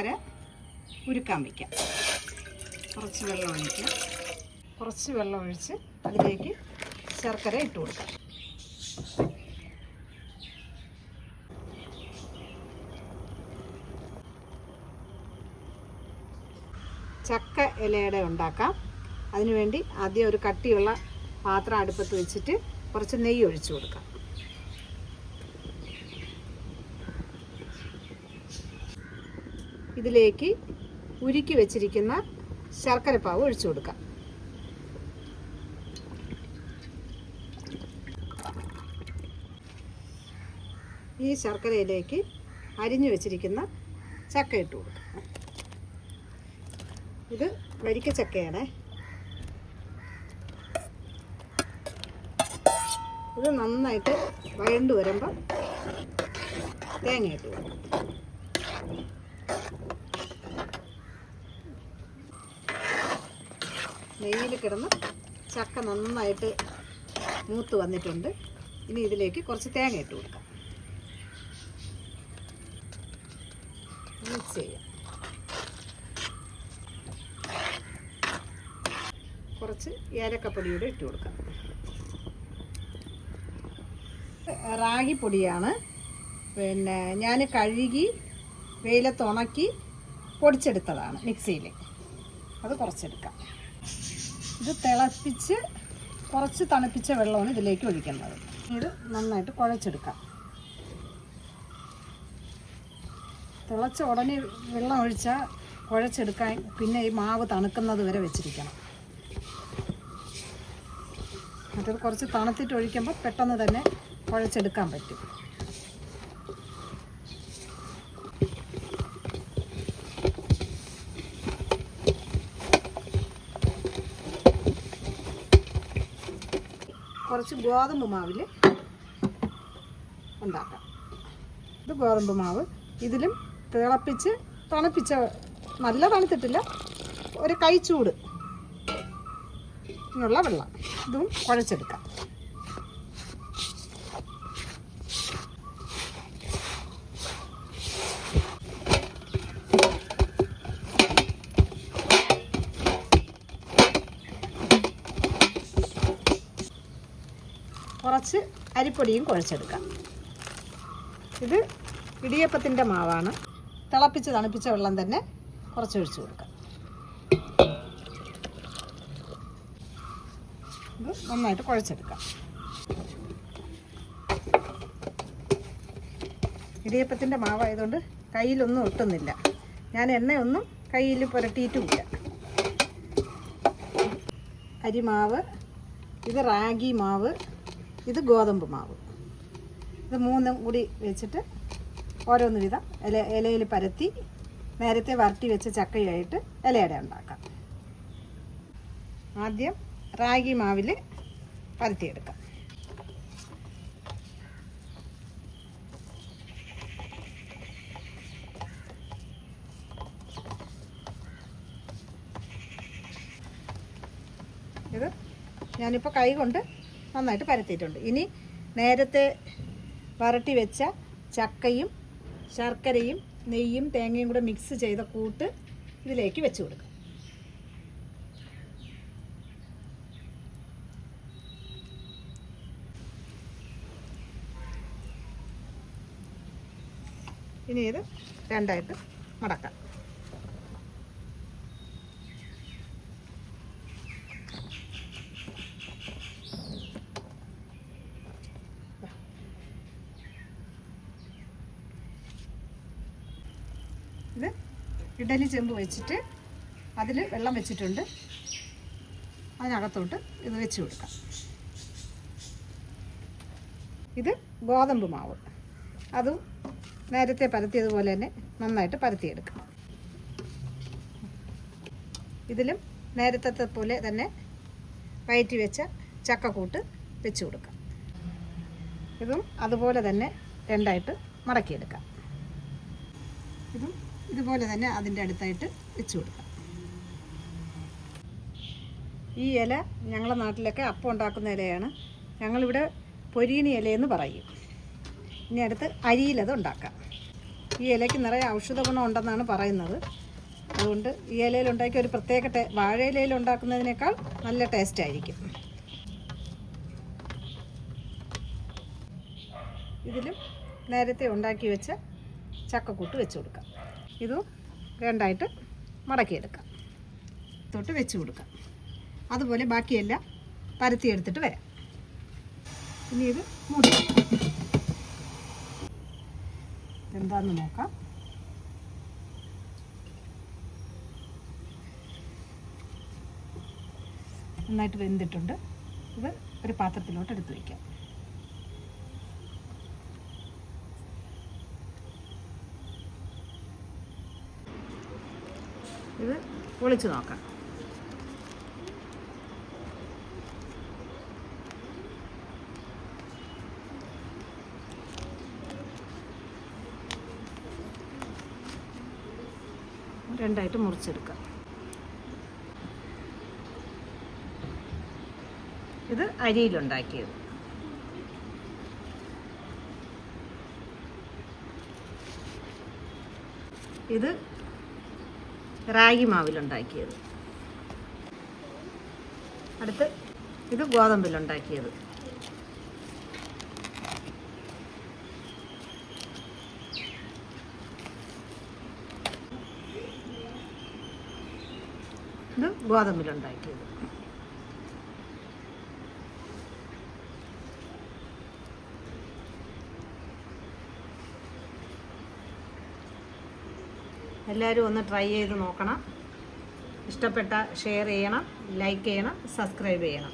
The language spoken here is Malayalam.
ശർക്കര ഉരുക്കാൻ വയ്ക്കാം കുറച്ച് വെള്ളം ഒഴിക്കാം. കുറച്ച് വെള്ളം ഒഴിച്ച് അതിലേക്ക് ശർക്കര ഇട്ട് കൊടുക്കാം. ചക്ക ഇലയുടെ ഉണ്ടാക്കാം. അതിനുവേണ്ടി ആദ്യം ഒരു കട്ടിയുള്ള പാത്രം അടുപ്പത്ത് വെച്ചിട്ട് കുറച്ച് നെയ്യ് ഒഴിച്ചു കൊടുക്കാം. ഇതിലേക്ക് ഉരുക്കി വെച്ചിരിക്കുന്ന ശർക്കരപ്പാവ് ഒഴിച്ചു കൊടുക്കാം. ഈ ശർക്കരയിലേക്ക് അരിഞ്ഞു വെച്ചിരിക്കുന്ന ചക്ക ഇട്ട് കൊടുക്കാം. ഇത് വരിക്ക ചക്കയാണ്. ഇത് നന്നായിട്ട് വഴണ്ടു വരുമ്പോൾ തേങ്ങ ഇട്ട് കൊടുക്കും. നെയ്യിൽ കിടന്ന് ചക്ക നന്നായിട്ട് മൂത്ത് വന്നിട്ടുണ്ട്. ഇനി ഇതിലേക്ക് കുറച്ച് തേങ്ങ ഇട്ട് കൊടുക്കാം. മിക്സ് ചെയ്യാം. കുറച്ച് ഏലക്കപ്പൊടിയുടെ ഇട്ട് കൊടുക്കാം. റാഗിപ്പൊടിയാണ്. പിന്നെ ഞാൻ കഴുകി വെയിലത്ത് ഉണക്കി പൊടിച്ചെടുത്തതാണ് മിക്സിയിൽ. അത് കുറച്ചെടുക്കാം. ഇത് തിളപ്പിച്ച് കുറച്ച് തണുപ്പിച്ച വെള്ളമാണ് ഇതിലേക്ക് ഒഴിക്കുന്നത്. ഇത് നന്നായിട്ട് കുഴച്ചെടുക്കാം. തിളച്ച ഉടനെ വെള്ളം ഒഴിച്ചാൽ കുഴച്ചെടുക്കാൻ പിന്നെ ഈ മാവ് തണുക്കുന്നത് വരെ വെച്ചിരിക്കണം. മറ്റത് കുറച്ച് തണുത്തിട്ട് ഒഴിക്കുമ്പോൾ പെട്ടെന്ന് തന്നെ കുഴച്ചെടുക്കാൻ പറ്റും. കുറച്ച് ഗോതമ്പ് മാവിൽ ഉണ്ടാക്കാം. ഇത് ഗോതമ്പ് മാവ്. ഇതിലും തിളപ്പിച്ച് തണുപ്പിച്ച നല്ല തണുത്തിട്ടില്ല ഒരു കൈച്ചൂട് ഉള്ള വെള്ളം. ഇതും കുഴച്ചെടുക്കാം. കുറച്ച് അരിപ്പൊടിയും കുഴച്ചെടുക്കാം. ഇത് ഇടിയപ്പത്തിന്റെ മാവാണ്. തിളപ്പിച്ച് തണുപ്പിച്ച വെള്ളം തന്നെ കുറച്ച് ഒഴിച്ച് കൊടുക്കാം. ഇത് നന്നായിട്ട് കുഴച്ചെടുക്കാം. ഇടിയപ്പത്തിന്റെ മാവായതുകൊണ്ട് കയ്യിലൊന്നും ഒട്ടുന്നില്ല. ഞാൻ എണ്ണയൊന്നും കയ്യിൽ പുരട്ടിയിട്ടുമില്ല അരിമാവ് ഇത് റാഗി മാവ് ഇത് ഗോതമ്പ് മാവ്. ഇത് മൂന്നും കൂടി വെച്ചിട്ട് ഓരോന്ന് വിധം ഇല ഇലയിൽ പരത്തി നേരത്തെ വരട്ടി വെച്ച ചക്കയായിട്ട് ഇലയട ഉണ്ടാക്കാം. ആദ്യം റാഗി മാവിൽ പരത്തിയെടുക്കാം. ഇത് ഞാനിപ്പോൾ കൈ കൊണ്ട് നന്നായിട്ട് പരത്തിയിട്ടുണ്ട്. ഇനി നേരത്തെ വരട്ടി വെച്ച ചക്കയും ശർക്കരയും നെയ്യും തേങ്ങയും കൂടെ മിക്സ് ചെയ്ത കൂട്ട് ഇതിലേക്ക് വെച്ച് കൊടുക്കാം. ഇനി ഇത് രണ്ടായിട്ട് മടക്കാം ഇത് ഇഡലി ചെമ്പ് വെച്ചിട്ട് അതിൽ വെള്ളം വെച്ചിട്ടുണ്ട്. അതിനകത്തോട്ട് ഇത് വെച്ച് കൊടുക്കാം. ഇത് ഗോതമ്പ് മാവ്. അതും നേരത്തെ പരത്തിയതുപോലെ തന്നെ നന്നായിട്ട് പരത്തിയെടുക്കാം. ഇതിലും നേരത്തെ പോലെ തന്നെ വയറ്റി വെച്ച ചക്കക്കൂട്ട് വെച്ച് കൊടുക്കാം. ഇതും അതുപോലെ തന്നെ രണ്ടായിട്ട് മടക്കിയെടുക്കാം. ഇതും ഇതുപോലെ തന്നെ അതിന്റെ അടുത്തായിട്ട് വെച്ച് കൊടുക്കാം. ഈ ഇല ഞങ്ങളുടെ നാട്ടിലൊക്കെ അപ്പം ഉണ്ടാക്കുന്ന ഇലയാണ്. ഞങ്ങളിവിടെ പൊരീണി ഇലയെന്ന് പറയും. ഇനി അടുത്ത് അരിയിലത് ഉണ്ടാക്കാം. ഈ ഇലയ്ക്ക് നിറയെ ഔഷധ ഗുണം ഉണ്ടെന്നാണ് പറയുന്നത്. അതുകൊണ്ട് ഈ ഇലയിൽ ഉണ്ടാക്കിയ ഒരു പ്രത്യേക ടേ വാഴ ഇലയിൽ ഉണ്ടാക്കുന്നതിനേക്കാൾ നല്ല ടേസ്റ്റ് ആയിരിക്കും. ഇതിലും നേരത്തെ ഉണ്ടാക്കി വെച്ച ചക്കക്കൂട്ട് വെച്ച് കൊടുക്കാം. ഇതും രണ്ടായിട്ട് മടക്കിയെടുക്കാം. തൊട്ട് വെച്ച് കൊടുക്കാം. അതുപോലെ ബാക്കിയെല്ലാം പരത്തിയെടുത്തിട്ട് വരാം. ഇനി ഇത് മൂടി. എന്താന്ന് നോക്കാം. നന്നായിട്ട് വെന്തിട്ടുണ്ട്. ഇത് ഒരു പാത്രത്തിലോട്ട് എടുത്ത് വയ്ക്കാം ഇത് പൊളിച്ച് നോക്കാം. രണ്ടായിട്ട് മുറിച്ചെടുക്കാം. ഇത് അരിയിലുണ്ടാക്കിയത്. ഇത് റാഗി മാവിലുണ്ടാക്കിയത്. അടുത്ത് ഇത് ഗോതമ്പിലുണ്ടാക്കിയത്. ഇത് ഗോതമ്പിലുണ്ടാക്കിയത്. എല്ലാവരും ഒന്ന് ട്രൈ ചെയ്ത് നോക്കണം. ഇഷ്ടപ്പെട്ട ഷെയർ ചെയ്യണം ലൈക്ക് ചെയ്യണം സബ്സ്ക്രൈബ് ചെയ്യണം.